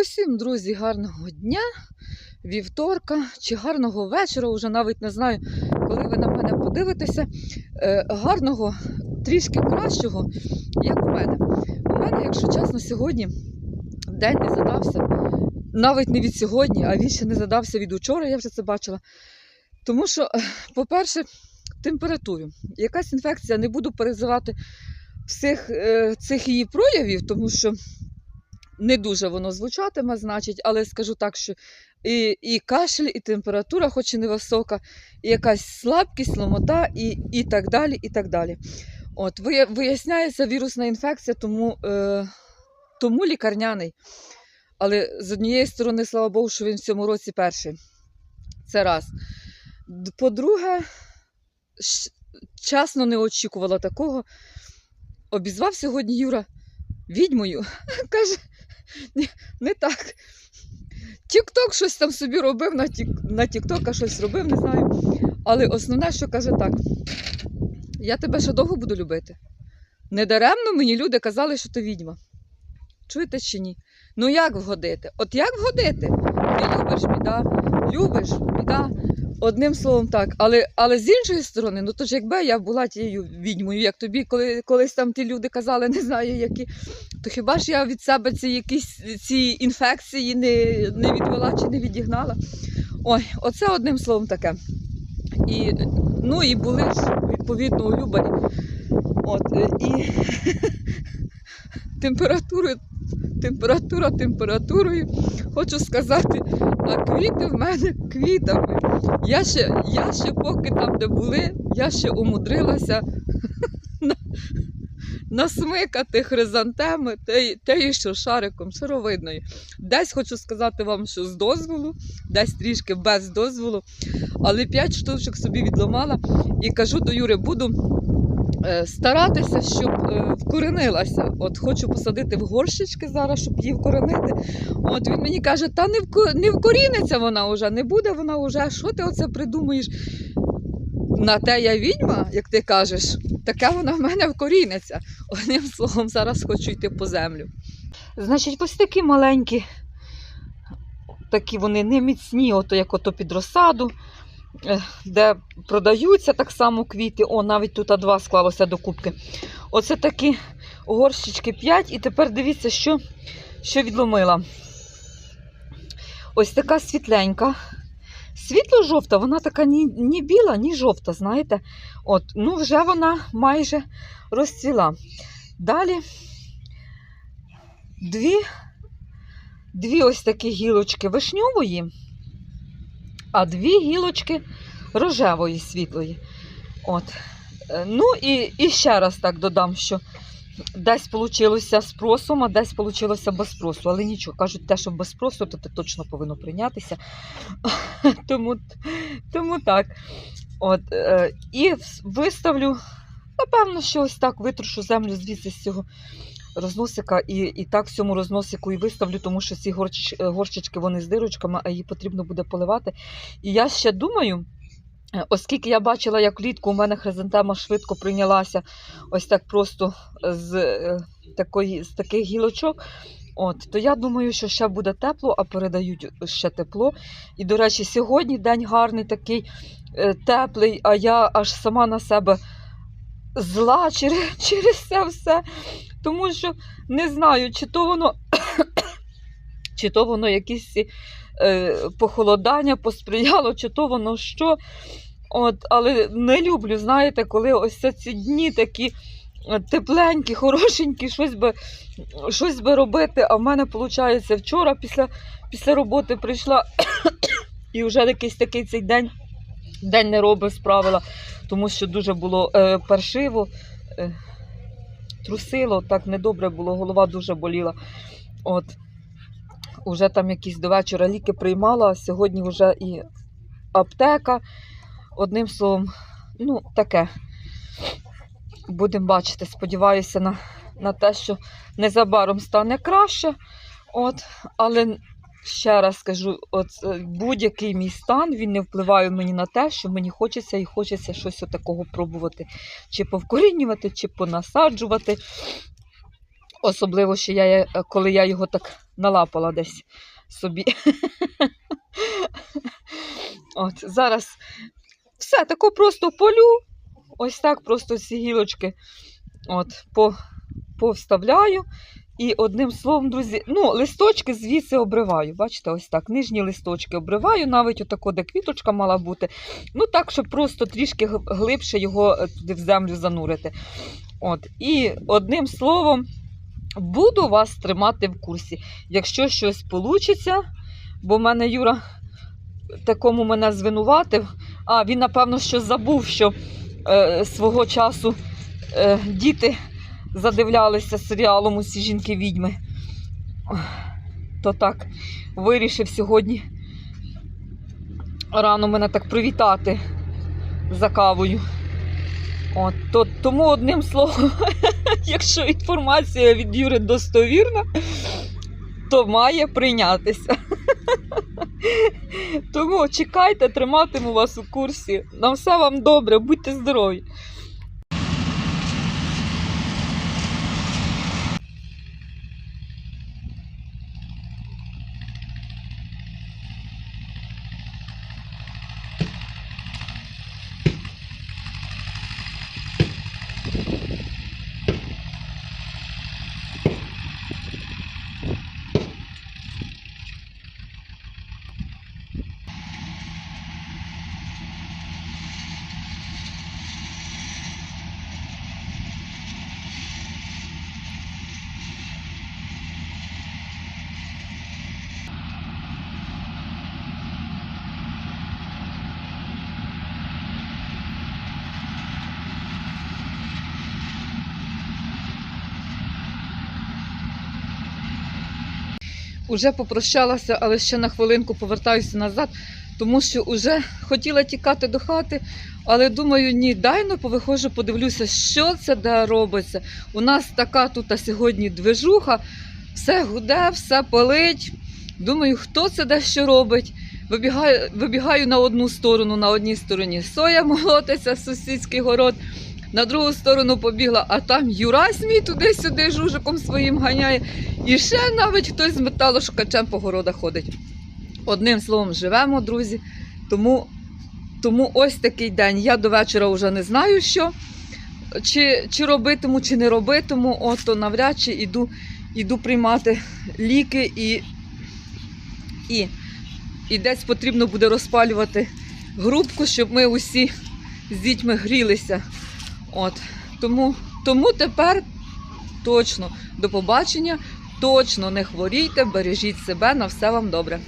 Усім, друзі, гарного дня, вівторка чи гарного вечора, вже навіть не знаю, коли ви на мене подивитеся. Е, гарного, трішки кращого, як у мене. У мене, якщо чесно, сьогодні день не задався. Навіть не від сьогодні, а він ще не задався від учора, я вже це бачила. Тому що, е, по-перше, температуру. Якась інфекція, не буду перезивати всіх е, цих її проявів, тому що не дуже воно звучатиме, значить, але скажу так, що і, і кашель, і температура, хоч і невисока, і якась слабкість, ломота, і, і так далі. і так далі. От, Виясняється вірусна інфекція, тому, е, тому лікарняний. Але з однієї сторони, слава Богу, що він в цьому році перший. Це раз. По-друге, чесно не очікувала такого. Обізвав сьогодні Юра відьмою. Каже, «Ні, не так. Тік-ток щось там собі робив на тік, на Тік-тока щось робив, не знаю. Але основне, що каже так: я тебе ще довго буду любити. Недаремно мені люди казали, що ти відьма. Чуєте чи ні? Ну як вгодити? От як вгодити? Ти любиш біда, любиш біда. Одним словом, так. Але, але з іншої сторони, ну то ж якби я була тією відьмою, як тобі, коли колись там ті люди казали, не знаю які, то хіба ж я від себе ці якісь ці інфекції не, не відвела чи не відігнала? Ой, оце одним словом таке. І, ну і були ж відповідно улюблені. От, е, і температурою, температура температурою. Хочу сказати, а квіти в мене квітами. Я ще, я ще поки там, де були, я ще умудрилася насмикати хризантеми, те, те що шариком, шаровидною. Десь хочу сказати вам, що з дозволу, десь трішки без дозволу, але п'ять штучок собі відломала і кажу до Юри, буду старатися, щоб е, вкоренилася. От хочу посадити в горщички зараз, щоб її вкоренити. От він мені каже, та не, не вкоріниться вона вже, не буде вона вже. Що ти оце придумаєш? На те я відьма, як ти кажеш, таке вона в мене вкоріниться. Одним словом, зараз хочу йти по землю. Значить, ось такі маленькі, такі вони не міцні, ото як ото під розсаду, е, де продаються так само квіти. О, навіть тут два склалося до кубки. Оце такі горщички 5. І тепер дивіться, що, що відломила. Ось така світленька. Світло-жовта, вона така ні, ні біла, ні жовта, знаєте. От, ну вже вона майже розцвіла. Далі дві, дві ось такі гілочки вишньової, а дві гілочки рожевої світлої. От. Е, Ну і, і ще раз так додам, що десь вийшло з а десь вийшло без спросу. Але нічого, кажуть, те, що без спросу, то це точно повинно прийнятися. тому, тому так. От, е, і виставлю, напевно, що ось так витрушу землю звідси з цього розносика, і, і так в цьому розносику і виставлю, тому що ці горч, е, горщички вони з дирочками, а її потрібно буде поливати. І я ще думаю. е, Оскільки я бачила, як влітку у мене хризантема швидко прийнялася ось так просто з, е, такої, з таких гілочок, от, то я думаю, що ще буде тепло, а передають ще тепло. І, до речі, сьогодні день гарний такий теплий, а я аж сама на себе зла через, через це все. Тому що не знаю, чи то воно, чи то воно якісь е, похолодання посприяло, чи то воно що. От, але не люблю, знаєте, коли ось ці дні такі е, тепленькі, хорошенькі, щось би, щось би робити. А в мене, виходить, вчора після, після роботи прийшла і вже якийсь такий цей день, день не робив справила, тому що дуже було е, паршиво, е, трусило, так недобре було, голова дуже боліла. От. Уже там якісь до вечора ліки приймала, сьогодні вже і аптека. Одним словом, ну, таке. Будемо бачити. Сподіваюся на, на те, що незабаром стане краще. От, але ще раз скажу, е, будь-який мій стан він не впливає мені на те, що мені хочеться і хочеться щось такого пробувати. Чи повкорінювати, чи понасаджувати. Особливо, що я, е, коли я його так налапала десь собі. От, зараз все тако просто полю. Ось так просто ці гілочки от, по, повставляю. І одним словом, друзі, ну, листочки звідси обриваю. Бачите, ось так. Нижні листочки обриваю, навіть отако, де квіточка мала бути. Ну так, щоб просто трішки глибше його е, туди в землю занурити. От. І одним словом, буду вас тримати в курсі. Якщо щось вийде, бо в мене Юра такому мене звинуватив. А, він, напевно, що забув, що е, свого часу е, діти задивлялися серіалом усі жінки відьми. То так вирішив сьогодні рано мене так привітати за кавою. От, то, тому одним словом, якщо інформація від Юри достовірна, то має прийнятися. Тому чекайте, триматиму вас у курсі. На все вам добре, будьте здорові. Уже попрощалася, але ще на хвилинку повертаюся назад, тому що вже хотіла тікати до хати, але думаю, ні, дай ну повиходжу, подивлюся, що це де робиться. У нас така тут сьогодні движуха, все гуде, все палить. Думаю, хто це де що робить. Вибігаю, вибігаю на одну сторону, на одній стороні соя молотиться, сусідський город. На другу сторону побігла, а там Юрась мій туди-сюди жужиком своїм ганяє. І ще навіть хтось з металошукачем по городах ходить. Одним словом, живемо, друзі. Тому, тому ось такий день. Я до вечора вже не знаю, що. Чи, чи робитиму, чи не робитиму, от навряд чи іду, іду приймати ліки і, і, і десь потрібно буде розпалювати грубку, щоб ми усі з дітьми грілися. От. Тому, тому тепер точно до побачення. Точно не хворійте, бережіть себе, на все вам добре.